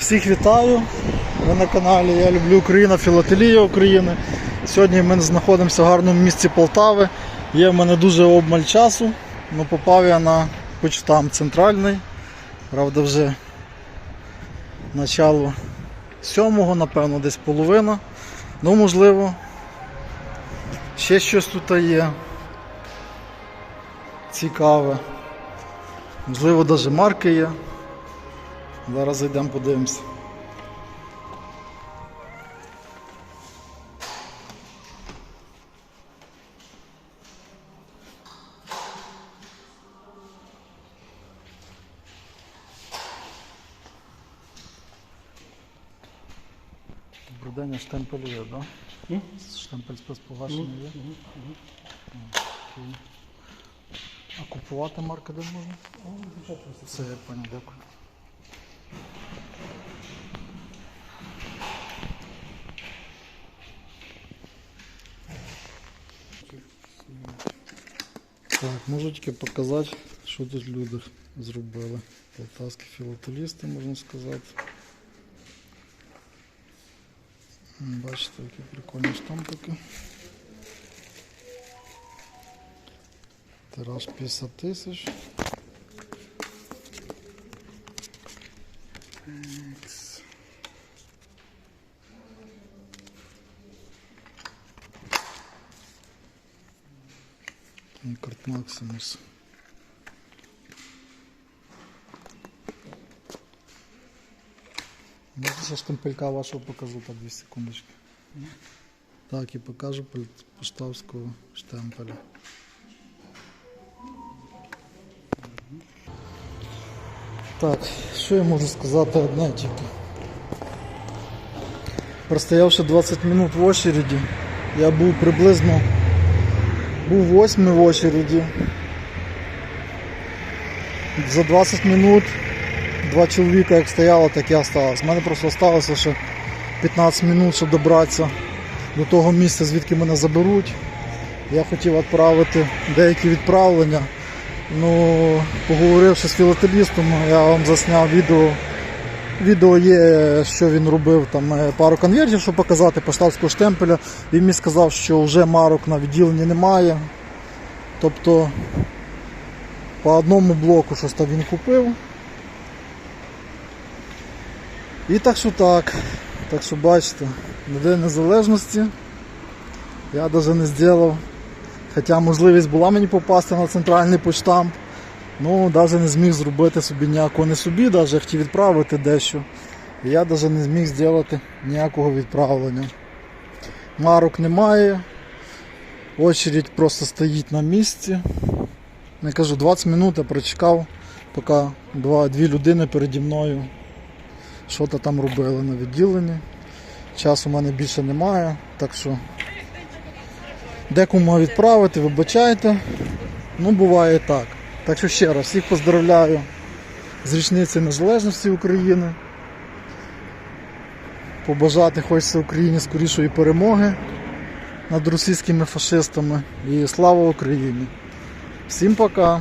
Всіх вітаю. Ви на каналі Я люблю Україна, Філателія України. Сьогодні ми знаходимося в гарному місці Полтави. Є в мене дуже обмаль часу. Ну, попав я на почтам центральний. Правда, вже начало сьомого, напевно, десь половина. Ну, можливо, ще щось тут є. Цікаве. Можливо, навіть марки є. Зараз зайдемо, подивимося. Добрий штемпель є, так? Штемпель спецпогашення є? А купувати марки де можна? Все, я понял, дякую. Так, можу тільки показати, що тут люди зробили. Полтавські філателісти, можна сказати. М, Бачите, які прикольні штампики. Тираж 50 тисяч. Конкорд Максимус. Можете ще штемпелька вашого покажу по 2 секундочки. Так, і покажу поштавського штемпеля. Так, що я можу сказати одне тільки. Простоявши 20 минут в очереді, я був приблизно був восьмий в очереді. За 20 минут два чоловіка як стояло, так і осталось. У мене просто залишилося ще 15 минут, щоб добратися до того місця, звідки мене заберуть. Я хотів відправити деякі відправлення. Ну, поговоривши з філателістом, я вам засняв відео. Відео є, що він робив, там е, пару конвертів, щоб показати поштавського штемпеля. Він мені сказав, що вже марок на відділенні немає. Тобто по одному блоку щось там він купив. І так що так. Так що бачите, на День Незалежності я навіть не зробив. Хоча можливість була мені попасти на центральний почтамп. Ну, навіть не зміг зробити собі ніякого не собі, навіть хотів відправити дещо. Я навіть не зміг зробити ніякого відправлення. Марок немає. Очередь просто стоїть на місці. Я кажу, 20 минут я прочекав, поки два, дві людини переді мною що то там робили на відділенні. Часу в мене більше немає, так що декому відправити, вибачайте. Ну, буває так. Так що ще раз всіх поздравляю з річниці Незалежності України. Побажати хочеться Україні скорішої перемоги над російськими фашистами. І слава Україні! Всім пока!